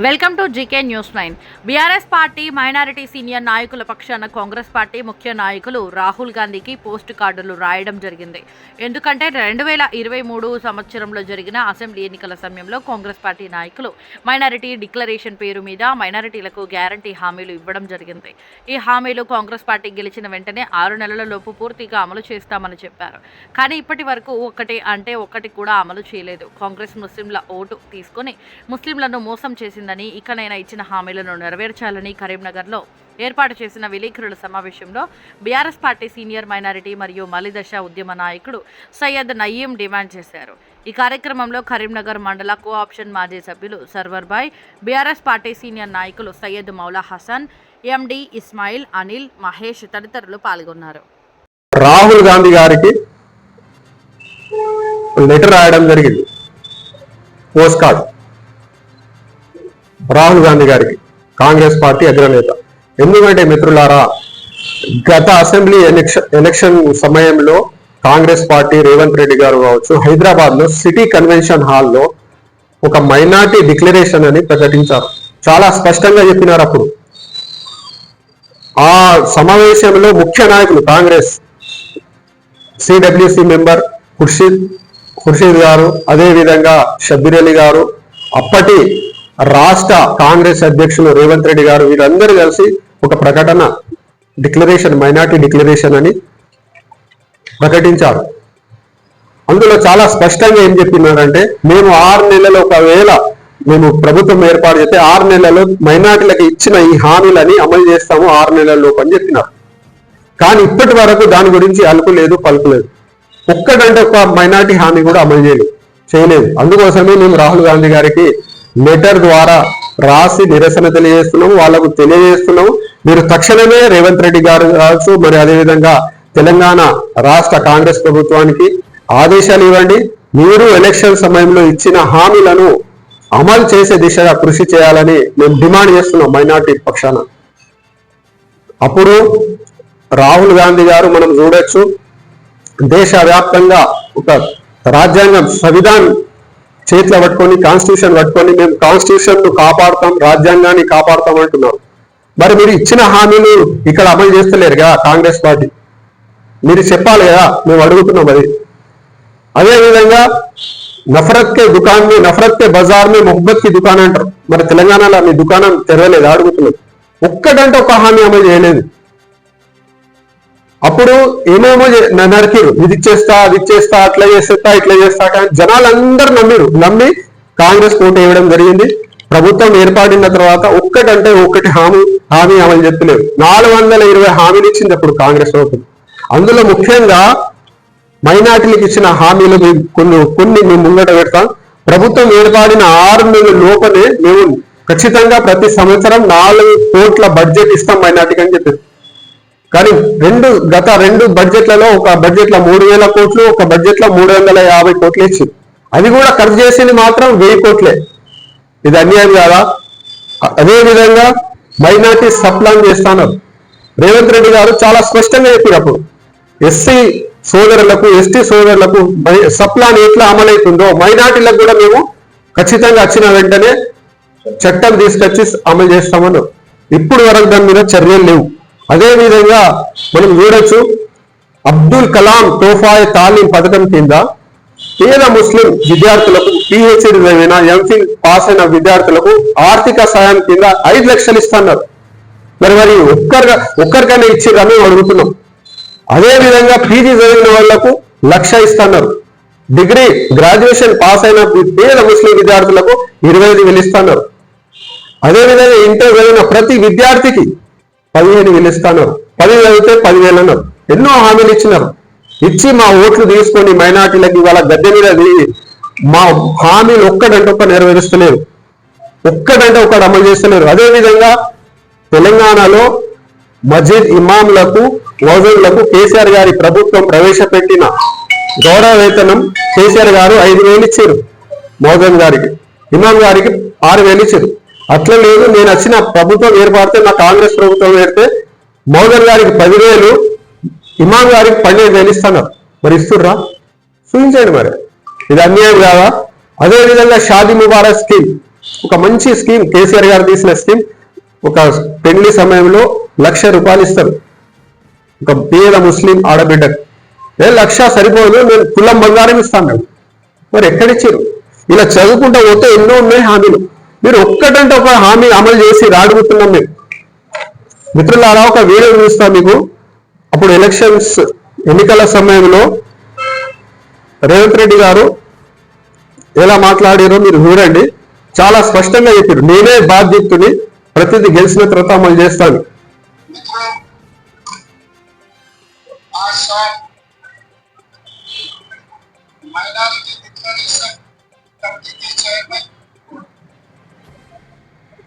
Welcome to GK news nine. BRS party minority senior నాయకుల పక్షాన Congress party ముఖ్య నాయకులు రాహుల్ గాంధీకి పోస్ట్ కార్డులు రాయడం జరిగింది. ఎందుకంటే రెండు వేల ఇరవై మూడు సంవత్సరంలో జరిగిన అసెంబ్లీ ఎన్నికల సమయంలో కాంగ్రెస్ పార్టీ నాయకులు మైనారిటీ డిక్లరేషన్ పేరు మీద మైనారిటీలకు గ్యారంటీ హామీలు ఇవ్వడం జరిగింది. ఈ హామీలు కాంగ్రెస్ పార్టీ గెలిచిన వెంటనే ఆరు నెలల లోపు పూర్తిగా అమలు చేస్తామని చెప్పారు. కానీ ఇప్పటి వరకు ఒకటి అంటే ఒకటి కూడా అమలు చేయలేదు. కాంగ్రెస్ ముస్లింల ఓటు తీసుకొని ముస్లింలను మోసం చేసిందని ఇకనైనా ఇచ్చిన హామీలను నెరవేర్చాలని కరీంనగర్లో ఏర్పాటు చేసిన విలేకరుల సమావేశంలో బీఆర్ఎస్ పార్టీ సీనియర్ మైనారిటీ మరియు మలిదశ ఉద్యమ నాయకుడు సయ్యద్ నయీం డిమాండ్ చేశారు. ఈ కార్యక్రమంలో కరీంనగర్ మండల కోఆప్షన్ మాజీ సభ్యులు సర్వర్ బాయ్ బీఆర్ఎస్ పార్టీ సీనియర్ నాయకులు సయ్యద్ మౌలా హసన్ ఎండి ఇస్మాయిల్ అనిల్ మహేష్ తదితరులు పాల్గొన్నారు. రాహుల్ గాంధీ గారికి లెటర్ రాయడం జరిగింది. పోస్ట్ కార్డు రాహుల్ గాంధీ గారికి కాంగ్రెస్ పార్టీ అగ్రనేత. ఎందుకంటే మిత్రులారా గత అసెంబ్లీ ఎలక్షన్ సమయంలో కాంగ్రెస్ పార్టీ రేవంత్ రెడ్డి గారు కావచ్చు హైదరాబాద్లో సిటీ కన్వెన్షన్ హాల్లో ఒక మైనార్టీ డిక్లరేషన్ అని ప్రకటించారు. చాలా స్పష్టంగా చెప్పినారు అప్పుడు. ఆ సమావేశంలో ముఖ్య నాయకులు Congress CWC member Khurshid Khurshid గారు అదే విధంగా షబ్బీర్ అలీ గారు అప్పటి రాష్ట్ర కాంగ్రెస్ అధ్యక్షులు రేవంత్ రెడ్డి గారు వీరందరూ కలిసి ఒక ప్రకటన డిక్లరేషన్ మైనార్టీ డిక్లరేషన్ అని ప్రకటించారు. అందులో చాలా స్పష్టంగా ఏం చెప్పినారంటే మేము ఆరు నెలలు ఒకవేళ మేము ప్రభుత్వం ఏర్పాటు చేస్తే ఆరు నెలల్లో మైనార్టీలకు ఇచ్చిన ఈ హామీలని అమలు చేస్తాము ఆరు నెలల్లోపు అని చెప్పినారు. కానీ ఇప్పటి వరకు దాని గురించి అలుపు లేదు పలుకు లేదు. ఒక్కటంటే ఒక మైనార్టీ హామీ కూడా అమలు చేయలేదు. చేయలేదు. అందుకోసమే మేము రాహుల్ గాంధీ గారికి లెటర్ ద్వారా రాసి నిరసన తెలియజేస్తున్నాము వాళ్ళకు తెలియజేస్తున్నాము. మీరు తక్షణమే రేవంత్ రెడ్డి గారు కావచ్చు మరి అదేవిధంగా తెలంగాణ రాష్ట్ర కాంగ్రెస్ ప్రభుత్వానికి ఆదేశాలు ఇవ్వండి. మీరు ఎలక్షన్ సమయంలో ఇచ్చిన హామీలను అమలు చేసే దిశగా కృషి చేయాలని మేము డిమాండ్ చేస్తున్నాం మైనార్టీ పక్షాన. అప్పుడు రాహుల్ గాంధీ గారు మనం చూడొచ్చు. దేశవ్యాప్తంగా ఒక రాజ్యాంగం సంవిధాన్ చేతిలో పట్టుకొని కాన్స్టిట్యూషన్ పట్టుకొని మేము కాన్స్టిట్యూషన్ను కాపాడుతాం రాజ్యాంగాన్ని కాపాడుతాం అంటున్నారు. మరి మీరు ఇచ్చిన హామీలు ఇక్కడ అమలు చేస్తలేరు కదా కాంగ్రెస్ పార్టీ. మీరు చెప్పాలి కదా మేము అడుగుతున్నాం అది. అదే విధంగా నఫరత్ కే దుకాన్ మే నఫరత్ కే బజార్ మే మొహబ్బత్కి దుకాన్ అంటారు. మరి తెలంగాణలో మీ దుకాణం తెరవలేదు అడుగుతున్నారు ఒక్కటంటే ఒక హామీ అమలు చేయలేదు. అప్పుడు ఏమేమో చే- నరికిరు. ఇది ఇచ్చేస్తా అది ఇచ్చేస్తా అట్లా చేసేస్తా ఇట్లా చేస్తా కానీ జనాలందరూ నమ్మిరు. నమ్మి కాంగ్రెస్ ఓటు వేయడం జరిగింది. ప్రభుత్వం ఏర్పడిన తర్వాత ఒక్కటంటే ఒక్కటి హామీ హామీ అమలు చెప్పలేదు నాలుగు వందల ఇరవై హామీలు ఇచ్చింది అప్పుడు కాంగ్రెస్ ప్రభుత్వం. అందులో ముఖ్యంగా మైనార్టీలకు ఇచ్చిన హామీలు మేము కొన్ని కొన్ని మేము ముంగట పెడతాం. ప్రభుత్వం ఏర్పడిన ఆరు నెలల లోపలే మేము ఖచ్చితంగా ప్రతి సంవత్సరం నాలుగు కోట్ల బడ్జెట్ ఇస్తాం మైనార్టీకి అని చెప్పారు కానీ రెండు గత రెండు బడ్జెట్లలో ఒక బడ్జెట్లో మూడు వేల కోట్లు ఒక బడ్జెట్లో మూడు వందల యాభై కోట్లు ఇచ్చింది. అది కూడా ఖర్చు చేసింది మాత్రం వెయ్యి కోట్లే. ఇది అన్యాయం కాదా? అదేవిధంగా మైనార్టీ సప్లాన్ చేస్తాను. రేవంత్ రెడ్డి గారు చాలా స్పష్టంగా చెప్పినప్పుడు ఎస్సీ సోదరులకు ఎస్టీ సోదరులకు సప్లాన్ ఎట్లా అమలవుతుందో మైనార్టీలకు కూడా మేము ఖచ్చితంగా వచ్చిన వెంటనే చట్టం తీసుకొచ్చి అమలు చేస్తామన్నారు. ఇప్పుడు వరకు దాని మీద చర్యలు లేవు. అదే విధంగా మనం చూడొచ్చు అబ్దుల్ కలాం తోఫాయ్ తాలీం పథకం కింద పేద ముస్లిం విద్యార్థులకు పిహెచ్డి చదివిన ఎంఫిల్ పాస్ అయిన విద్యార్థులకు ఆర్థిక సాయం కింద ఐదు లక్షలు ఇస్తున్నారు. మరి మరి ఒక్కరిగా ఒక్కరికైనా ఇచ్చిరని అడుగుతున్నాం. అదే విధంగా పీజీ చదివిన వాళ్ళకు లక్ష ఇస్తున్నారు. డిగ్రీ గ్రాడ్యుయేషన్ పాస్ అయిన పేద ముస్లిం విద్యార్థులకు ఇరవై ఐదు వేలు ఇస్తున్నారు. అదే విధంగా ఇంటర్ చదివిన ప్రతి విద్యార్థికి పదిహేను వేలు పదివేలు అయితే చదివితే పదివేలు అన్నారు ఎన్నో హామీలు ఇచ్చినారు. ఇచ్చి మా ఓట్లు తీసుకొని మైనార్టీలకి ఇవాళ గద్దె మీద దిగి మా హామీలు ఒక్కడంటే ఒక్క నెరవేరుస్తలేరు. ఒక్కడంటే ఒక్కడు అమలు చేస్తలేరు. అదేవిధంగా తెలంగాణలో మస్జిద్ ఇమాంలకు మౌజులకు కేసీఆర్ గారి ప్రభుత్వం ప్రవేశపెట్టిన గౌరవ వేతనం కేసీఆర్ గారు ఐదు వేలు ఇచ్చారు. మౌజన్ గారికి ఇమాం గారికి ఆరు వేలు ఇచ్చారు. అట్లా లేదు. నేను వచ్చిన ప్రభుత్వం ఏర్పడితే నా కాంగ్రెస్ ప్రభుత్వం ఏడితే మౌజన్ గారికి పదివేలు ఇమాం గారికి పన్నెండు వేలు ఇస్తున్నారు. మరి ఇస్తుర్రా? చూపించండి మరి. ఇది అన్యాయం కాదా? అదే విధంగా షాదీ ముబారక్ స్కీమ్ ఒక మంచి స్కీమ్ కేసీఆర్ గారు తీసిన స్కీమ్ ఒక పెళ్ళి సమయంలో లక్ష రూపాయలు ఇస్తారు. ఒక పేద ముస్లిం ఆడబిడ్డకు ఏ లక్ష సరిపోదు నేను కులం బంగారం ఇస్తాను. మేము మరి ఎక్కడిచ్చారు? ఇలా చదువుకుంటా పోతే ఎన్నో ఉన్నాయి హామీలు. మీరు ఒక్కటంటే ఒక హామీ అమలు చేసి రాడుగుతున్నాం మేము. మిత్రులారా ఒక వీడియో చూస్తా మీకు. అప్పుడు ఎలక్షన్స్ ఎన్నికల సమయంలో రేవంత్ రెడ్డి గారు ఎలా మాట్లాడారో మీరు చూడండి. చాలా స్పష్టంగా చెప్పారు. నేనే బాధ్యతని ప్రతిదీ గెలిచిన తర్వాత అమలు చేస్తాను. మైనారిటీ డిక్లరేషన్ కమిటీ చైర్మన్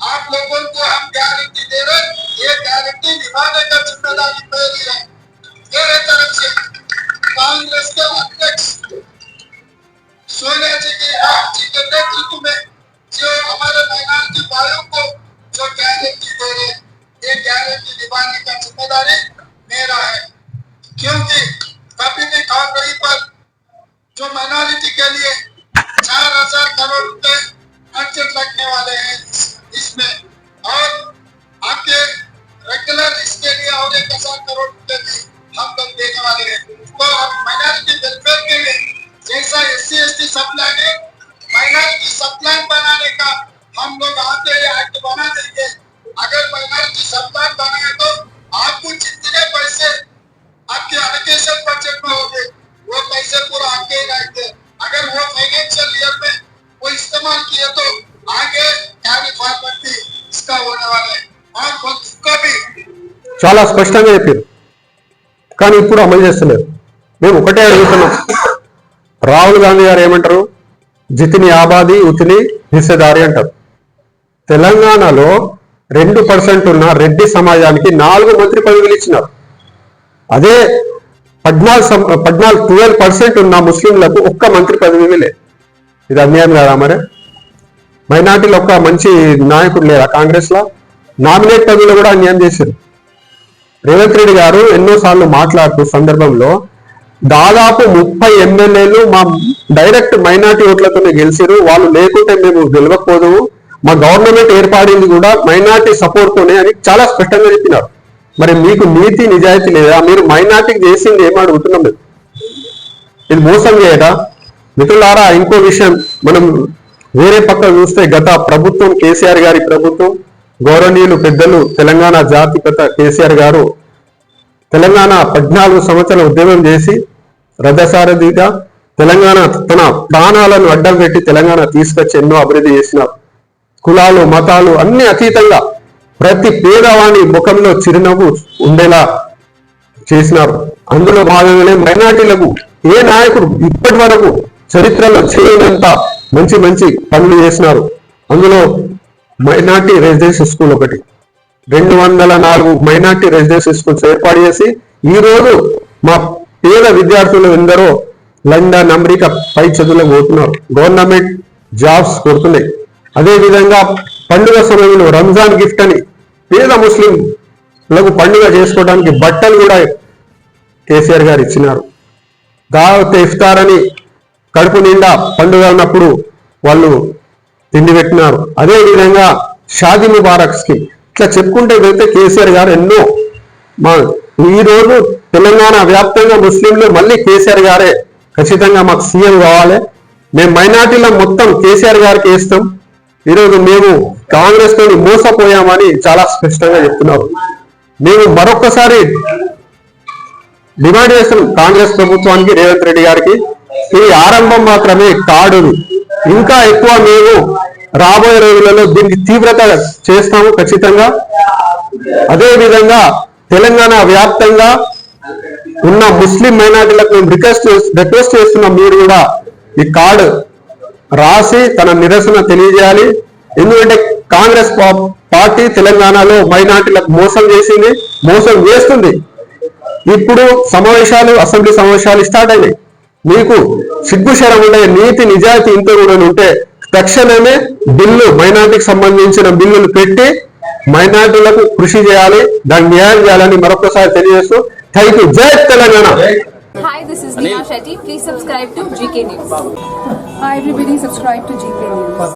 आप लोगों को हम गारंटी दे रहे ये गारंटी निभाने का ज़िम्मेदारी मेरी है। मेरे तरफ़ से कांग्रेस के अध्यक्ष सोनिया जी की, आप जी के नेतृत्व में जो हमारे माइनॉरिटी भाइयों को जो गारंटी दे रहे ये गारंटी निभाने का ज़िम्मेदारी मेरा है। क्योंकि कभी भी कांग्रेस पर जो माइनॉरिटी के लिए चार हज़ार करोड़ रुपए बजट लगने वाले हैं हज़ार करोड़ रुपए की हम लोग देने वाले हैं। तो हम माइनॉरिटी वेलफेयर के लिए, जैसा एस सी एस टी है माइनॉरिटी सप्लाई बनाने का हम लोग आते हैं एक्ट बना देंगे చాలా స్పష్టంగా చెప్పారు. కానీ ఇప్పుడు అమలు చేస్తున్నారు మేము ఒకటే అడుగుతున్నాం. రాహుల్ గాంధీ గారు ఏమంటారు? జితిని ఆబాది ఉతిని హిస్సేదారి అంటారు. తెలంగాణలో రెండు పర్సెంట్ ఉన్న రెడ్డి సమాజానికి నాలుగు మంత్రి పదవులు ఇచ్చినారు. అదే పద్నాలుగు పద్నాలుగు ట్వెల్వ్ పర్సెంట్ ఉన్న ముస్లింలకు ఒక్క మంత్రి పదవి లేదు ఇది అన్యాయం కదా మరి? మైనార్టీలు ఒక్క మంచి నాయకుడు లేరా కాంగ్రెస్లో? నామినేట్ పదవిలో కూడా అన్యాయం చేశారు. రేవంత్ రెడ్డి గారు ఎన్నోసార్లు మాట్లాడుతూ సందర్భంలో దాదాపు ముప్పై ఎమ్మెల్యేలు మా డైరెక్ట్ మైనార్టీ ఓట్లతోనే గెలిచారు వాళ్ళు లేకుంటే మేము గెలవకపోదు మా గవర్నమెంట్ ఏర్పడింది కూడా మైనార్టీ సపోర్ట్ తోనే అని చాలా స్పష్టంగా చెప్పినారు. మరి మీకు నీతి నిజాయితీ లేదా? మీరు మైనార్టీకి చేసింది ఏమడుగుతున్నాం మేము. ఇది మోసం చేయటా మిత్రులారా ఇంకో విషయం. మనం వేరే పక్క చూస్తే గత ప్రభుత్వం కేసీఆర్ గారి ప్రభుత్వం గౌరవనీయులు పెద్దలు తెలంగాణ జాతిపత కేసీఆర్ గారు తెలంగాణ పద్నాలుగు సంవత్సరాల ఉద్యమం చేసి రథసారథిగా తెలంగాణ తన ప్రాణాలను అడ్డం పెట్టి తెలంగాణ తీసుకొచ్చి ఎన్నో అభివృద్ధి చేసినారు కులాలు మతాలు అన్ని అతీతంగా ప్రతి పేదవాణి ముఖంలో చిరునవ్వు ఉండేలా చేసినారు. అందులో భాగంగానే మైనార్టీలకు ఏ నాయకుడు ఇప్పటి వరకు చరిత్రలో చేయనంత మంచి మంచి పనులు చేసినారు. అందులో మైనార్టీ రెసిడెన్షియల్ స్కూల్ ఒకటి. రెండు వందల నాలుగు మైనార్టీ రెసిడెన్షియల్ స్కూల్స్ ఏర్పాటు చేసి ఈ రోజు మా పేద విద్యార్థులు ఎందరో లండన్ అమెరికా పై చదువులకు పోతున్నారు. గవర్నమెంట్ జాబ్స్ కొడుతున్నాయి. అదేవిధంగా పండుగ సమయంలో రంజాన్ గిఫ్ట్ అని పేద ముస్లింలకు పండుగ చేసుకోవడానికి బట్టలు కూడా కేసీఆర్ గారు ఇచ్చినారు. దావత్ ఇఫ్తార్ అని కడుపు నిండా పండుగ ఉన్నప్పుడు వాళ్ళు తిండి పెట్టినారు. అదే విధంగా షాదీ ముబారక్స్కి ఇట్లా చెప్పుకుంటే వెళ్తే కేసీఆర్ గారు ఎన్నో మా ఈ రోజు తెలంగాణ వ్యాప్తంగా ముస్లింలు మళ్ళీ కేసీఆర్ గారే. ఖచ్చితంగా మాకు సీఎం కావాలి. మేము మైనార్టీలో మొత్తం కేసీఆర్ గారికి వేస్తాం ఈరోజు మేము కాంగ్రెస్తో మోసపోయామని చాలా స్పష్టంగా చెప్తున్నారు. మేము మరొకసారి డిమాండ్ చేస్తున్నాం కాంగ్రెస్ ప్రభుత్వానికి రేవంత్ రెడ్డి గారికి. ఇది ఆరంభం మాత్రమే కాడు ఇంకా ఎక్కువ మేము రాబోయే రోజులలో దీనికి తీవ్రత చేస్తాము ఖచ్చితంగా. అదే విధంగా తెలంగాణ వ్యాప్తంగా ఉన్న ముస్లిం మైనార్టీలకు మేము రిక్వెస్ట్ రిక్వెస్ట్ చేస్తున్నాం మీరు కూడా ఈ కార్డు రాసి తన నిరసన తెలియజేయాలి. ఎందుకంటే కాంగ్రెస్ పార్టీ తెలంగాణలో మైనార్టీలకు మోసం చేసింది మోసం చేస్తుంది. ఇప్పుడు సమావేశాలు అసెంబ్లీ సమావేశాలు స్టార్ట్ అయినాయి. మీకు సిగ్గుశరం ఉండే నీతి నిజాయితీ ఇంత కూడా ఉంటే తక్షణమే బిల్లు మైనార్టీకి సంబంధించిన బిల్లులు పెట్టి మైనార్టీలకు కృషి చేయాలి దాన్ని న్యాయం చేయాలని మరొకసారి తెలియజేస్తూ థ్యాంక్ యూ జై Telangana Hi, this is Neha Shetty. Please subscribe to GK News. Hi everybody, subscribe to GK News.